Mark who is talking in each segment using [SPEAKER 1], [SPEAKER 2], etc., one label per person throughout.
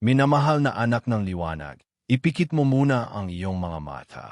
[SPEAKER 1] Minamahal na anak ng liwanag, ipikit mo muna ang iyong mga mata.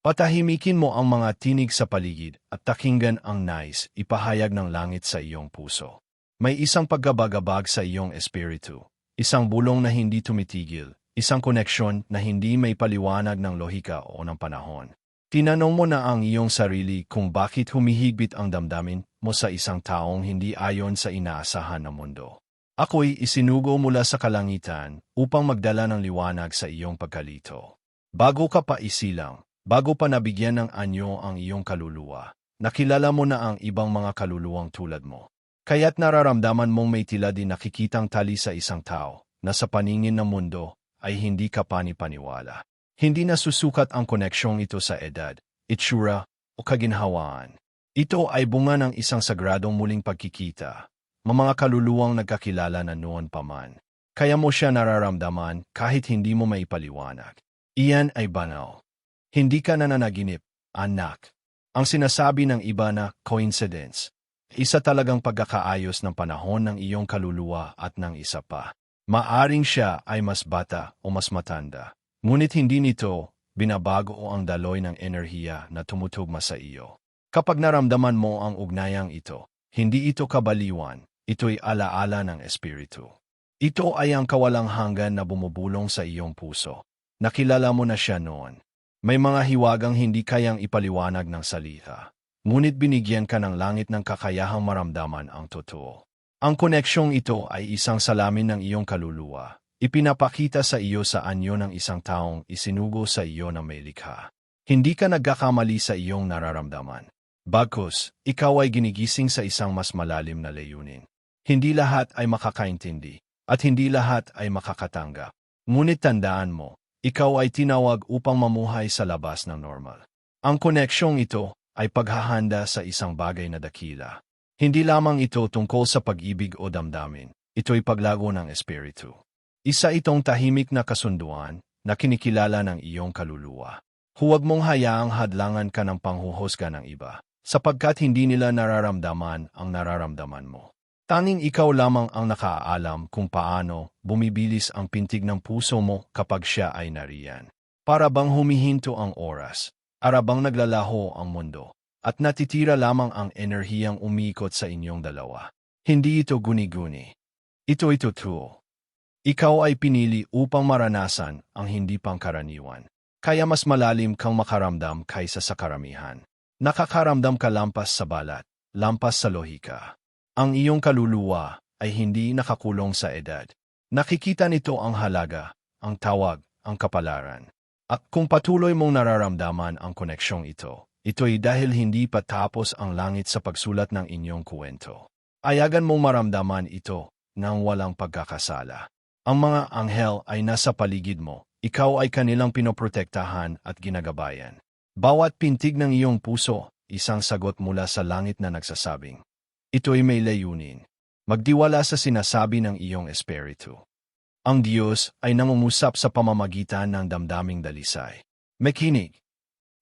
[SPEAKER 1] Patahimikin mo ang mga tinig sa paligid at takinggan ang nais ipahayag ng langit sa iyong puso. May isang paggabagabag sa iyong espiritu, isang bulong na hindi tumitigil, isang koneksyon na hindi may paliwanag ng lohika o ng panahon. Tinanong mo na ang iyong sarili kung bakit humihigpit ang damdamin mo sa isang taong hindi ayon sa inaasahan ng mundo. Ako'y isinugo mula sa kalangitan upang magdala ng liwanag sa iyong pagkalito. Bago ka pa isilang, bago pa nabigyan ng anyo ang iyong kaluluwa, nakilala mo na ang ibang mga kaluluwang tulad mo. Kaya't nararamdaman mong may tila din nakikitang tali sa isang tao na sa paningin ng mundo ay hindi ka panipaniwala. Hindi na susukat ang koneksyong ito sa edad, itsura o kaginhawaan. Ito ay bunga ng isang sagradong muling pagkikita, mga kaluluwang nagkakilala na noon pa man. Kaya mo siya nararamdaman kahit hindi mo maipaliwanag. Iyan ay banal. Hindi ka nananaginip, anak. Ang sinasabi ng iba na coincidence. Isa talagang pagkakaayos ng panahon ng iyong kaluluwa at ng isa pa. Maaring siya ay mas bata o mas matanda. Ngunit hindi nito binabago ang daloy ng enerhiya na tumutugma sa iyo. Kapag naramdaman mo ang ugnayang ito, hindi ito kabaliwan, ito'y alaala ng Espiritu. Ito ay ang kawalang hanggan na bumubulong sa iyong puso. Nakilala mo na siya noon. May mga hiwagang hindi kayang ipaliwanag ng salita. Ngunit binigyan ka ng langit ng kakayahang maramdaman ang totoo. Ang koneksyong ito ay isang salamin ng iyong kaluluwa. Ipinapakita sa iyo sa anyo ng isang taong isinugo sa iyo ng may likha. Hindi ka nagkakamali sa iyong nararamdaman. Bagkus, ikaw ay ginigising sa isang mas malalim na layunin. Hindi lahat ay makakaintindi, at hindi lahat ay makakatanggap. Ngunit tandaan mo, ikaw ay tinawag upang mamuhay sa labas ng normal. Ang koneksyong ito ay paghahanda sa isang bagay na dakila. Hindi lamang ito tungkol sa pag-ibig o damdamin, ito'y paglago ng espiritu. Isa itong tahimik na kasunduan na kinikilala ng iyong kaluluwa. Huwag mong hayaang hadlangan ka ng panghuhusga ng iba, sapagkat hindi nila nararamdaman ang nararamdaman mo. Tanging ikaw lamang ang nakaalam kung paano bumibilis ang pintig ng puso mo kapag siya ay nariyan. Para bang humihinto ang oras, arabang naglalaho ang mundo, at natitira lamang ang enerhiyang umikot sa inyong dalawa. Hindi ito guni-guni. Ito ito totoo. Ikaw ay pinili upang maranasan ang hindi pangkaraniwan. Kaya mas malalim kang makaramdam kaysa sa karamihan. Nakakaramdam ka lampas sa balat, lampas sa lohika. Ang iyong kaluluwa ay hindi nakakulong sa edad. Nakikita nito ang halaga, ang tawag, ang kapalaran. At kung patuloy mong nararamdaman ang koneksyong ito, ito'y dahil hindi pa tapos ang langit sa pagsulat ng inyong kuwento. Ayagan mong maramdaman ito nang walang pagkakasala. Ang mga anghel ay nasa paligid mo, ikaw ay kanilang pinoprotektahan at ginagabayan. Bawat pintig ng iyong puso, isang sagot mula sa langit na nagsasabing, Ito'y may layunin. Magdiwala sa sinasabi ng iyong espiritu. Ang Diyos ay nangungusap sa pamamagitan ng damdaming dalisay. Mekinig.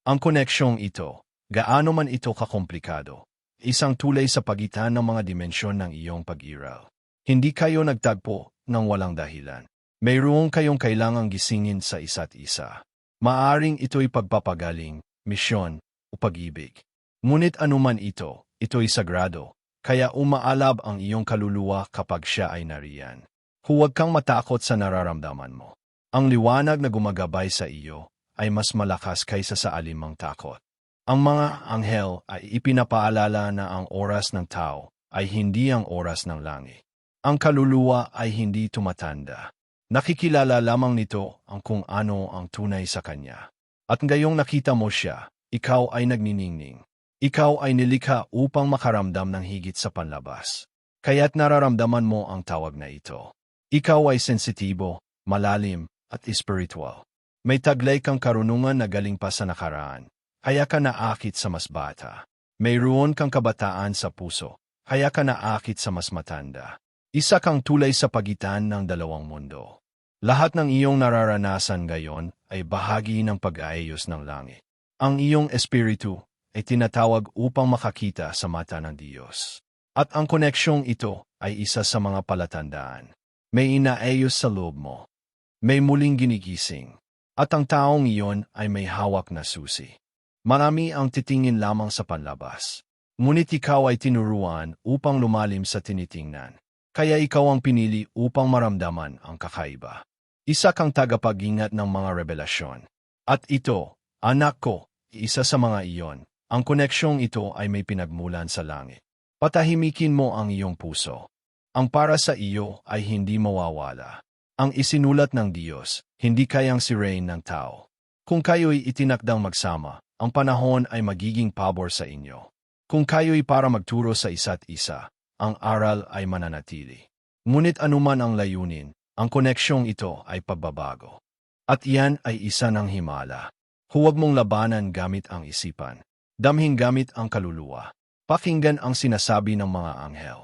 [SPEAKER 1] Ang koneksyong ito, gaano man ito kakomplikado, isang tulay sa pagitan ng mga dimensyon ng iyong pag-iral. Hindi kayo nagtagpo ng walang dahilan. Mayroong kayong kailangang gisingin sa isa't isa. Maaring ito'y pagpapagaling, misyon, o pag-ibig. Ngunit anuman ito, ito'y sagrado, kaya umaalab ang iyong kaluluwa kapag siya ay nariyan. Huwag kang matakot sa nararamdaman mo. Ang liwanag na gumagabay sa iyo ay mas malakas kaysa sa alimang takot. Ang mga anghel ay ipinapaalala na ang oras ng tao ay hindi ang oras ng langit. Ang kaluluwa ay hindi tumatanda. Nakikilala lamang nito ang kung ano ang tunay sa kanya. At ngayong nakita mo siya, ikaw ay nagniningning. Ikaw ay nilikha upang makaramdam ng higit sa panlabas. Kaya't nararamdaman mo ang tawag na ito. Ikaw ay sensitibo, malalim, at spiritual. May taglay kang karunungan na galing pa sa nakaraan. Kaya ka naakit sa mas bata. Mayroon kang kabataan sa puso. Kaya ka naakit sa mas matanda. Isa kang tulay sa pagitan ng dalawang mundo. Lahat ng iyong nararanasan ngayon ay bahagi ng pag-aayos ng langit. Ang iyong espiritu ay tinatawag upang makakita sa mata ng Diyos. At ang koneksyong ito ay isa sa mga palatandaan. May inaayos sa loob mo. May muling ginigising. At ang taong iyon ay may hawak na susi. Marami ang titingin lamang sa panlabas. Ngunit ikaw ay tinuruan upang lumalim sa tinitingnan. Kaya ikaw ang pinili upang maramdaman ang kakaiba. Isa kang tagapag-ingat ng mga revelasyon. At ito, anak ko, isa sa mga iyon, ang koneksyong ito ay may pinagmulan sa langit. Patahimikin mo ang iyong puso. Ang para sa iyo ay hindi mawawala. Ang isinulat ng Diyos, hindi kayang sirain ng tao. Kung kayo'y itinakdang magsama, ang panahon ay magiging pabor sa inyo. Kung kayo'y para magturo sa isa't isa, ang aral ay mananatili. Ngunit anuman ang layunin, ang koneksyong ito ay pagbabago. At iyan ay isa ng himala. Huwag mong labanan gamit ang isipan. Damhin gamit ang kaluluwa. Pakinggan ang sinasabi ng mga anghel.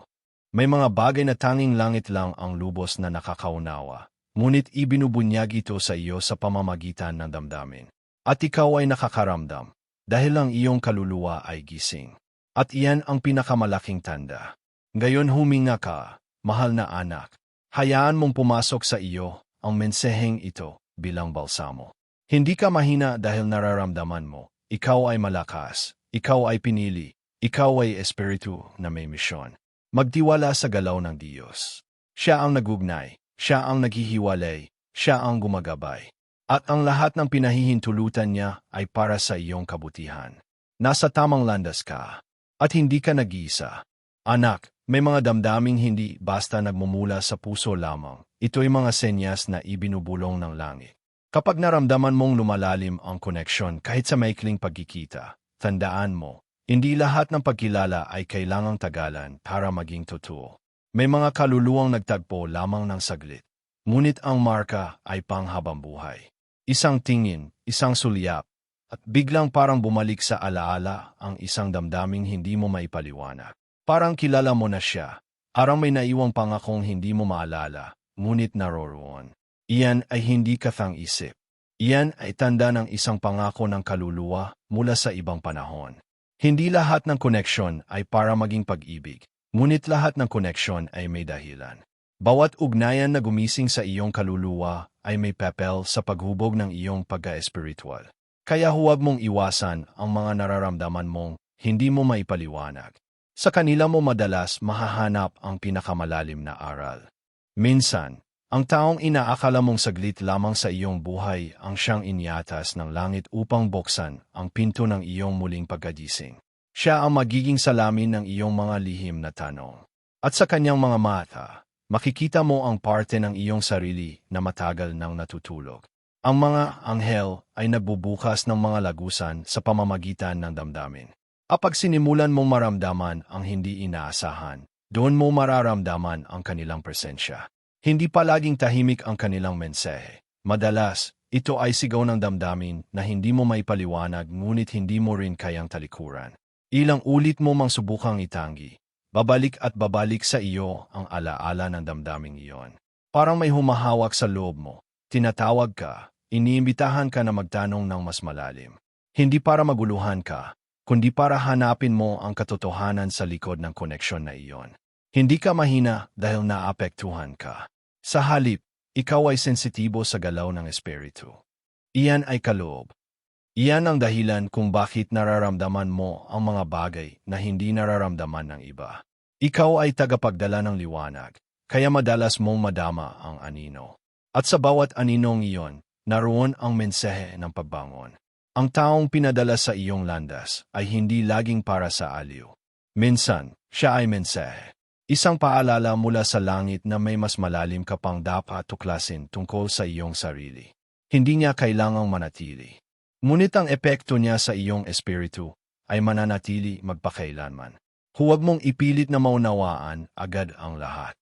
[SPEAKER 1] May mga bagay na tanging langit lang ang lubos na nakakaunawa, ngunit ibinubunyag ito sa iyo sa pamamagitan ng damdamin. At ikaw ay nakakaramdam, dahil ang iyong kaluluwa ay gising. At iyan ang pinakamalaking tanda. Ngayon huminga ka, mahal na anak. Hayaan mong pumasok sa iyo ang menseheng ito bilang balsamo. Hindi ka mahina dahil nararamdaman mo. Ikaw ay malakas. Ikaw ay pinili. Ikaw ay espiritu na may misyon. Magtiwala sa galaw ng Diyos. Siya ang nagugnay, siya ang naghihiwalay, siya ang gumagabay. At ang lahat ng pinahihintulutan niya ay para sa iyong kabutihan. Nasa tamang landas ka, at hindi ka nag-iisa. Anak, may mga damdaming hindi basta nagmumula sa puso lamang. Ito'y mga senyas na ibinubulong ng langit. Kapag naramdaman mong lumalalim ang koneksyon kahit sa maikling pagkikita, tandaan mo, hindi lahat ng pagkilala ay kailangang tagalan para maging totoo. May mga kaluluwang nagtagpo lamang ng saglit. Ngunit ang marka ay panghabang buhay. Isang tingin, isang sulyap, at biglang parang bumalik sa alaala ang isang damdaming hindi mo maipaliwanag. Parang kilala mo na siya, arang may naiwang pangakong hindi mo maalala, ngunit naroroon. Iyan ay hindi kathang isip. Iyan ay tanda ng isang pangako ng kaluluwa mula sa ibang panahon. Hindi lahat ng koneksyon ay para maging pag-ibig, ngunit lahat ng koneksyon ay may dahilan. Bawat ugnayan na gumising sa iyong kaluluwa ay may papel sa paghubog ng iyong pagka-espiritual. Kaya huwag mong iwasan ang mga nararamdaman mong hindi mo maipaliwanag. Sa kanila mo madalas mahahanap ang pinakamalalim na aral. Minsan, ang taong inaakala mong saglit lamang sa iyong buhay ang siyang iniatas ng langit upang buksan ang pinto ng iyong muling pagkagising. Siya ang magiging salamin ng iyong mga lihim na tanong. At sa kanyang mga mata, makikita mo ang parte ng iyong sarili na matagal nang natutulog. Ang mga anghel ay nagbubukas ng mga lagusan sa pamamagitan ng damdamin. Kapag sinimulan mong maramdaman ang hindi inaasahan, doon mo mararamdaman ang kanilang presensya. Hindi palaging tahimik ang kanilang mensahe. Madalas, ito ay sigaw ng damdamin na hindi mo maipaliwanag ngunit hindi mo rin kayang talikuran. Ilang ulit mo mang subukang itanggi. Babalik at babalik sa iyo ang alaala ng damdaming iyon. Parang may humahawak sa loob mo. Tinatawag ka, iniimbitahan ka na magtanong ng mas malalim. Hindi para maguluhan ka, kundi para hanapin mo ang katotohanan sa likod ng koneksyon na iyon. Hindi ka mahina dahil naapektuhan ka. Sa halip, ikaw ay sensitibo sa galaw ng espiritu. Iyan ay kaloob. Iyan ang dahilan kung bakit nararamdaman mo ang mga bagay na hindi nararamdaman ng iba. Ikaw ay tagapagdala ng liwanag, kaya madalas mong madama ang anino. At sa bawat aninong iyon, naroon ang mensahe ng pagbangon. Ang taong pinadala sa iyong landas ay hindi laging para sa aliw. Minsan, siya ay mensahe. Isang paalala mula sa langit na may mas malalim ka pang dapat tuklasin tungkol sa iyong sarili. Hindi niya kailangang manatili. Ngunit ang epekto niya sa iyong espiritu ay mananatili magpakailanman. Huwag mong ipilit na maunawaan agad ang lahat.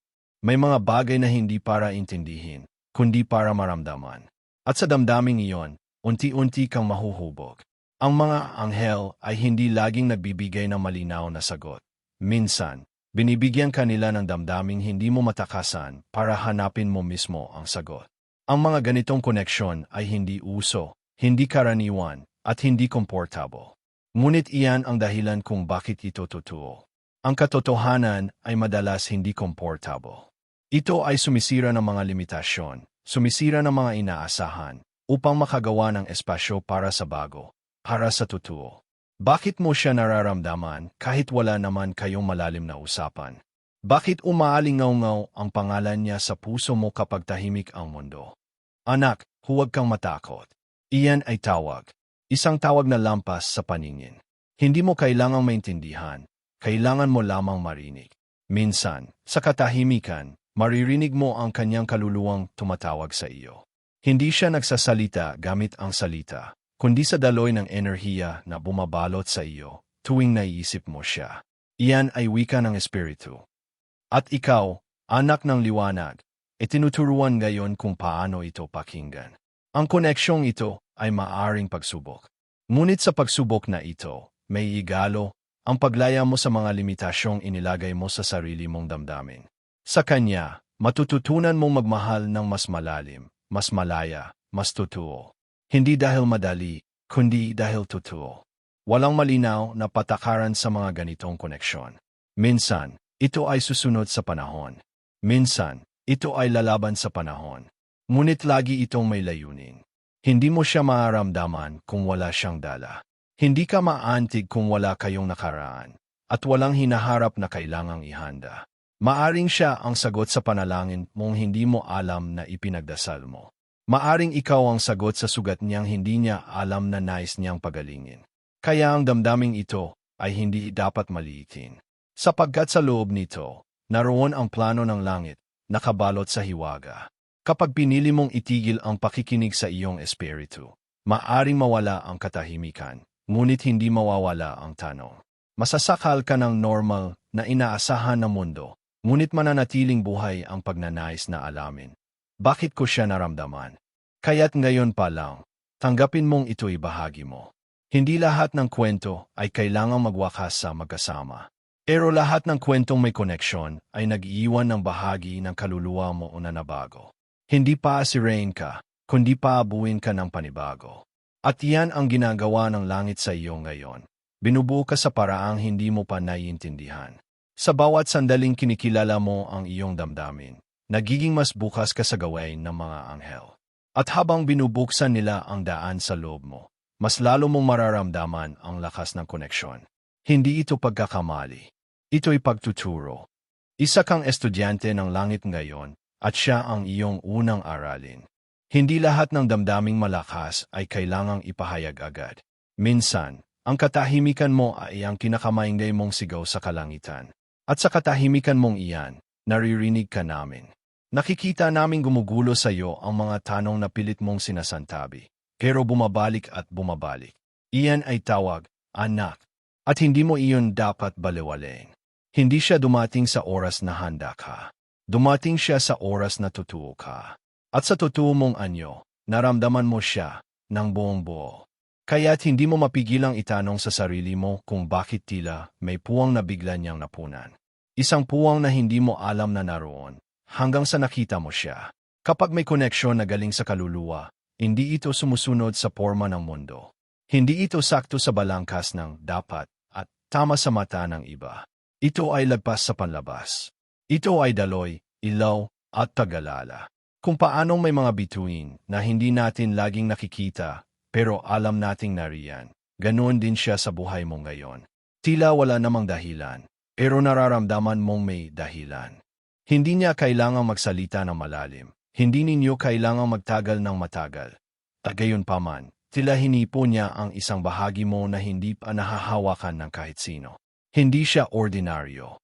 [SPEAKER 1] May mga bagay na hindi para intindihin, kundi para maramdaman. At sa damdaming iyon, unti-unti kang mahuhubog. Ang mga anghel ay hindi laging nagbibigay ng malinaw na sagot. Minsan, Binibigyan kanila ng damdaming hindi mo matakasan para hanapin mo mismo ang sagot. Ang mga ganitong koneksyon ay hindi uso, hindi karaniwan, at hindi komportable. Ngunit iyan ang dahilan kung bakit ito totoo. Ang katotohanan ay madalas hindi komportable. Ito ay sumisira ng mga limitasyon, sumisira ng mga inaasahan, upang makagawa ng espasyo para sa bago, para sa totoo. Bakit mo siya nararamdaman kahit wala naman kayong malalim na usapan? Bakit umaalingaw-ngaw ang pangalan niya sa puso mo kapag tahimik ang mundo? Anak, huwag kang matakot. Iyan ay tawag. Isang tawag na lampas sa paningin. Hindi mo kailangang maintindihan. Kailangan mo lamang marinig. Minsan, sa katahimikan, maririnig mo ang kanyang kaluluwang tumatawag sa iyo. Hindi siya nagsasalita gamit ang salita, kundi sa daloy ng enerhiya na bumabalot sa iyo tuwing naiisip mo siya. Iyan ay wika ng Espiritu. At ikaw, anak ng liwanag, itinuturuan ngayon kung paano ito pakinggan. Ang koneksyong ito ay maaring pagsubok. Ngunit sa pagsubok na ito, may igalo ang paglaya mo sa mga limitasyong inilagay mo sa sarili mong damdamin. Sa Kanya, matututunan mong magmahal ng mas malalim, mas malaya, mas totoo. Hindi dahil madali, kundi dahil totoo. Walang malinaw na patakaran sa mga ganitong koneksyon. Minsan, ito ay susunod sa panahon. Minsan, ito ay lalaban sa panahon. Ngunit lagi itong may layunin. Hindi mo siya maaramdaman kung wala siyang dala. Hindi ka maantig kung wala kayong nakaraan at walang hinaharap na kailangang ihanda. Maaring siya ang sagot sa panalangin mong hindi mo alam na ipinagdasal mo. Maaring ikaw ang sagot sa sugat niyang hindi niya alam na nais niyang pagalingin. Kaya ang damdaming ito ay hindi dapat maliitin. Sapagkat sa loob nito, naroon ang plano ng langit, nakabalot sa hiwaga. Kapag pinili mong itigil ang pakikinig sa iyong espiritu, maaring mawala ang katahimikan ngunit hindi mawawala ang tanong. Masasakal ka ng normal na inaasahan ng mundo, ngunit mananatiling buhay ang pagnanais na alamin. Bakit ko siya naramdaman? Kaya't ngayon pa lang, tanggapin mong ito'y bahagi mo. Hindi lahat ng kwento ay kailangang magwakas sa magkasama. Pero lahat ng kwentong may koneksyon ay nag-iiwan ng bahagi ng kaluluwa mo na nabago. Hindi pa asirain ka, kundi paabuin ka ng panibago. At yan ang ginagawa ng langit sa iyo ngayon. Binubuo ka sa paraang hindi mo pa naiintindihan. Sa bawat sandaling kinikilala mo ang iyong damdamin, nagiging mas bukas ka sa gawain ng mga anghel. At habang binubuksan nila ang daan sa loob mo, mas lalo mong mararamdaman ang lakas ng koneksyon. Hindi ito pagkakamali. Ito'y pagtuturo. Isa kang estudyante ng langit ngayon at siya ang iyong unang aralin. Hindi lahat ng damdaming malakas ay kailangang ipahayag agad. Minsan, ang katahimikan mo ay ang kinakamaingay mong sigaw sa kalangitan. At sa katahimikan mong iyan, naririnig ka namin. Nakikita namin gumugulo sa iyo ang mga tanong na pilit mong sinasantabi, pero bumabalik at bumabalik. Iyan ay tawag, anak, at hindi mo iyon dapat baliwalain. Hindi siya dumating sa oras na handa ka. Dumating siya sa oras na totoo ka. At sa totoo mong anyo, naramdaman mo siya ng buong buo. Kaya't hindi mo mapigilang itanong sa sarili mo kung bakit tila may puwang na bigla niyang napunan. Isang puwang na hindi mo alam na naroon, hanggang sa nakita mo siya. Kapag may koneksyon na galing sa kaluluwa, hindi ito sumusunod sa forma ng mundo. Hindi ito sakto sa balangkas ng dapat at tama sa mata ng iba. Ito ay lagpas sa panlabas. Ito ay daloy, ilaw, at tagalala. Kung paanong may mga bituin na hindi natin laging nakikita pero alam nating nariyan, ganoon din siya sa buhay mo ngayon. Tila wala namang dahilan, pero nararamdaman mong may dahilan. Hindi niya kailangang magsalita ng malalim. Hindi ninyo kailangang magtagal ng matagal. Tagayon pa man, tila hinipo niya ang isang bahagi mo na hindi pa nahahawakan ng kahit sino. Hindi siya ordinaryo.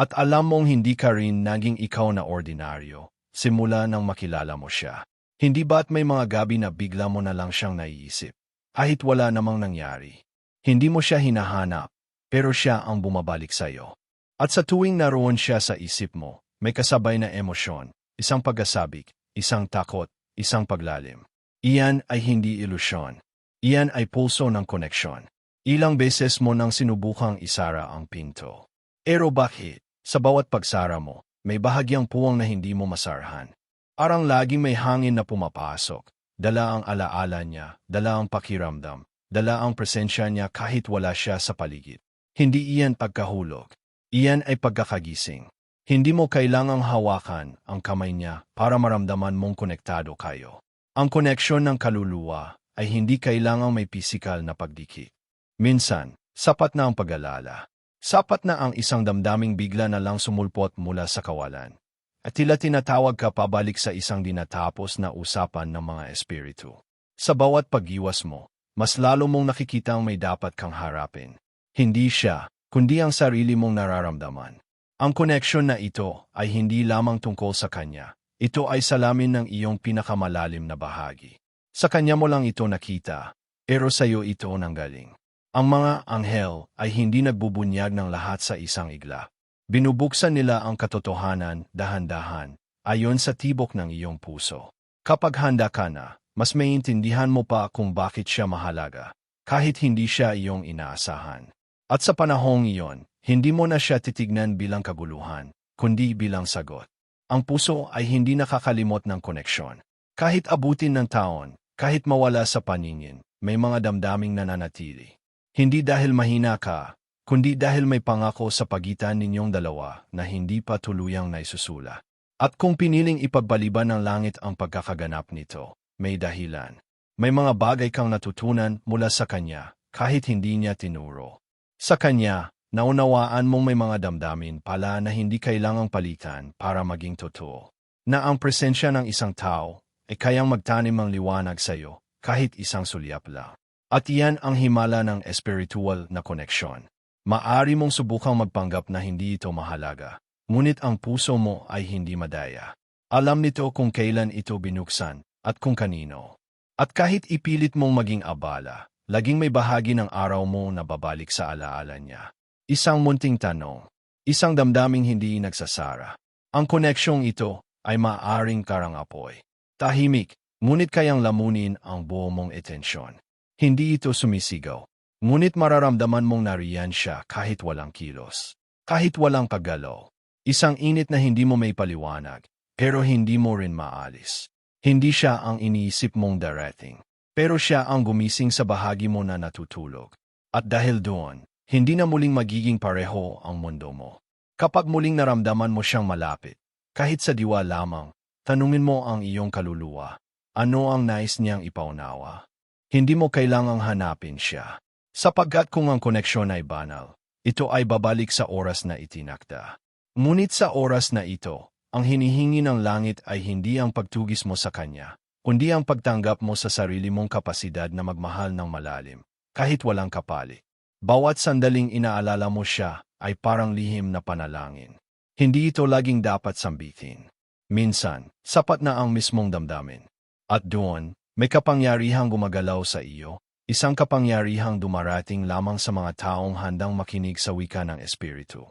[SPEAKER 1] At alam mong hindi ka rin naging ikaw na ordinaryo simula nang makilala mo siya. Hindi ba't may mga gabi na bigla mo na lang siyang naiisip? Kahit wala namang nangyari. Hindi mo siya hinahanap, pero siya ang bumabalik sa iyo. At sa tuwing naroon siya sa isip mo, may kasabay na emosyon, isang pagkasabik, isang takot, isang paglalim. Iyan ay hindi ilusyon. Iyan ay pulso ng koneksyon. Ilang beses mo nang sinubukang isara ang pinto. Pero bakit? Sa bawat pagsara mo, may bahagyang puwang na hindi mo masarhan. Arang laging may hangin na pumapasok. Dala ang alaala niya, dala ang pakiramdam, dala ang presensya niya kahit wala siya sa paligid. Hindi iyan pagkahulog. Iyan ay pagkakagising. Hindi mo kailangang hawakan ang kamay niya para maramdaman mong konektado kayo. Ang koneksyon ng kaluluwa ay hindi kailangang may pisikal na pagdikit. Minsan, sapat na ang pag-alala. Sapat na ang isang damdaming bigla na lang sumulpot mula sa kawalan. At tila tinatawag ka pabalik sa isang dinatapos na usapan ng mga espiritu. Sa bawat pag-iwas mo, mas lalo mong nakikita ang may dapat kang harapin. Hindi siya, kundi ang sarili mong nararamdaman. Ang koneksyon na ito ay hindi lamang tungkol sa kanya. Ito ay salamin ng iyong pinakamalalim na bahagi. Sa kanya mo lang ito nakita, pero sa iyo ito nanggaling. Ang mga anghel ay hindi nagbubunyag ng lahat sa isang igla. Binubuksan nila ang katotohanan dahan-dahan ayon sa tibok ng iyong puso. Kapag handa ka na, mas maintindihan mo pa kung bakit siya mahalaga, kahit hindi siya iyong inaasahan. At sa panahong iyon, hindi mo na siya titignan bilang kaguluhan, kundi bilang sagot. Ang puso ay hindi nakakalimot ng koneksyon. Kahit abutin ng taon, kahit mawala sa paningin, may mga damdaming nananatili. Hindi dahil mahina ka, kundi dahil may pangako sa pagitan ninyong dalawa na hindi pa tuluyang naisusula. At kung piniling ipagbaliban ng langit ang pagkakaganap nito, may dahilan. May mga bagay kang natutunan mula sa kanya kahit hindi niya tinuro. Sa kanya, Naunawaan mong may mga damdamin pala na hindi kailangang palitan para maging totoo. Na ang presensya ng isang tao ay kayang magtanim ng liwanag sa iyo kahit isang sulyap lang. At iyan ang himala ng espiritual na koneksyon. Maari mong subukang magpanggap na hindi ito mahalaga, ngunit ang puso mo ay hindi madaya. Alam nito kung kailan ito binuksan at kung kanino. At kahit ipilit mong maging abala, laging may bahagi ng araw mo na babalik sa alaala niya. Isang munting tanong, isang damdaming hindi nagsasara. Ang koneksyong ito ay maaring karangapoy. Tahimik, ngunit kayang lamunin ang buo mong etensyon. Hindi ito sumisigaw, ngunit mararamdaman mong nariyan siya kahit walang kilos. Kahit walang kagalaw. Isang init na hindi mo may paliwanag, pero hindi mo rin maalis. Hindi siya ang iniisip mong darating, pero siya ang gumising sa bahagi mo na natutulog. At dahil doon, hindi na muling magiging pareho ang mundo mo. Kapag muling naramdaman mo siyang malapit, kahit sa diwa lamang, tanungin mo ang iyong kaluluwa, ano ang nais niyang ipaunawa. Hindi mo kailangang hanapin siya. Sapagkat kung ang koneksyon ay banal, ito ay babalik sa oras na itinakda. Ngunit sa oras na ito, ang hinihingi ng langit ay hindi ang pagtugis mo sa Kanya, kundi ang pagtanggap mo sa sarili mong kapasidad na magmahal ng malalim, kahit walang kapalit. Bawat sandaling inaalala mo siya ay parang lihim na panalangin. Hindi ito laging dapat sambitin. Minsan, sapat na ang mismong damdamin. At doon, may kapangyarihang gumagalaw sa iyo, isang kapangyarihang dumarating lamang sa mga taong handang makinig sa wika ng Espiritu.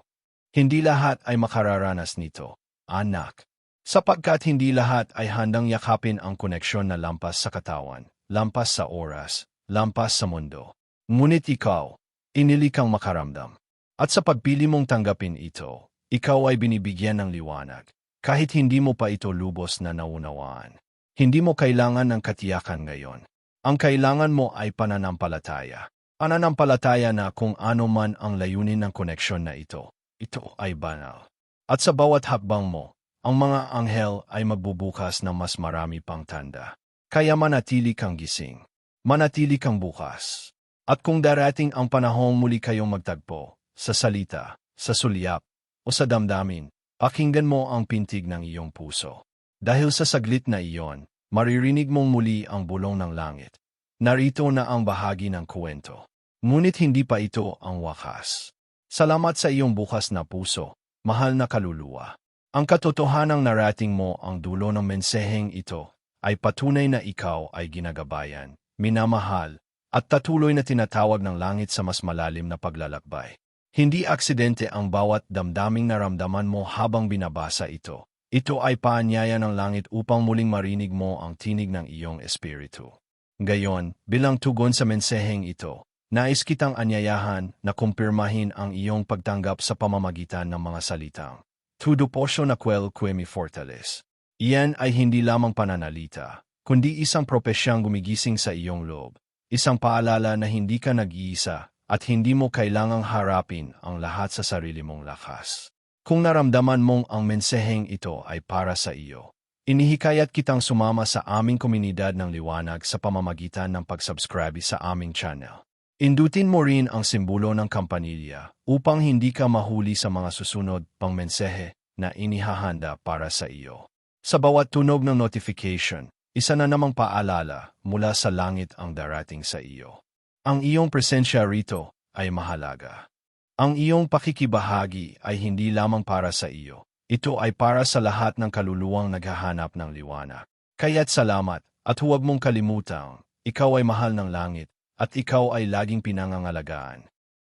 [SPEAKER 1] Hindi lahat ay makararanas nito, anak. Sapagkat hindi lahat ay handang yakapin ang koneksyon na lampas sa katawan, lampas sa oras, lampas sa mundo. Ngunit ikaw, Inili kang makaramdam. At sa pagpili mong tanggapin ito, ikaw ay binibigyan ng liwanag, kahit hindi mo pa ito lubos na naunawaan. Hindi mo kailangan ng katiyakan ngayon. Ang kailangan mo ay pananampalataya. Pananampalataya na kung ano man ang layunin ng koneksyon na ito, ito ay banal. At sa bawat hakbang mo, ang mga anghel ay magbubukas ng mas marami pang tanda. Kaya manatili kang gising. Manatili kang bukas. At kung darating ang panahong muli kayong magtagpo, sa salita, sa sulyap, o sa damdamin, pakinggan mo ang pintig ng iyong puso. Dahil sa saglit na iyon, maririnig mong muli ang bulong ng langit. Narito na ang bahagi ng kuwento. Ngunit hindi pa ito ang wakas. Salamat sa iyong bukas na puso, mahal na kaluluwa. Ang katotohanang narating mo ang dulo ng menseheng ito ay patunay na ikaw ay ginagabayan, minamahal, at tatuloy na tinatawag ng langit sa mas malalim na paglalakbay. Hindi aksidente ang bawat damdaming naramdaman mo habang binabasa ito. Ito ay paanyaya ng langit upang muling marinig mo ang tinig ng iyong espiritu. Gayon, bilang tugon sa menseheng ito, nais kitang anyayahan na kumpirmahin ang iyong pagtanggap sa pamamagitan ng mga salitang. Tudo posyo na quel quemi fortales. Iyan ay hindi lamang pananalita, kundi isang propesyang gumigising sa iyong loob Isang paalala na hindi ka nag-iisa at hindi mo kailangang harapin ang lahat sa sarili mong lakas. Kung naramdaman mong ang mensaheng ito ay para sa iyo, inihikayat kitang sumama sa aming komunidad ng liwanag sa pamamagitan ng pag-subscribe sa aming channel. Indutin mo rin ang simbolo ng kampanilya upang hindi ka mahuli sa mga susunod pang mensahe na inihahanda para sa iyo. Sa bawat tunog ng notification, isa na namang paalala mula sa langit ang darating sa iyo. Ang iyong presensya rito ay mahalaga. Ang iyong pakikibahagi ay hindi lamang para sa iyo. Ito ay para sa lahat ng kaluluwang naghahanap ng liwanag. Kaya't salamat at huwag mong kalimutan, ikaw ay mahal ng langit at ikaw ay laging pinangangalagaan.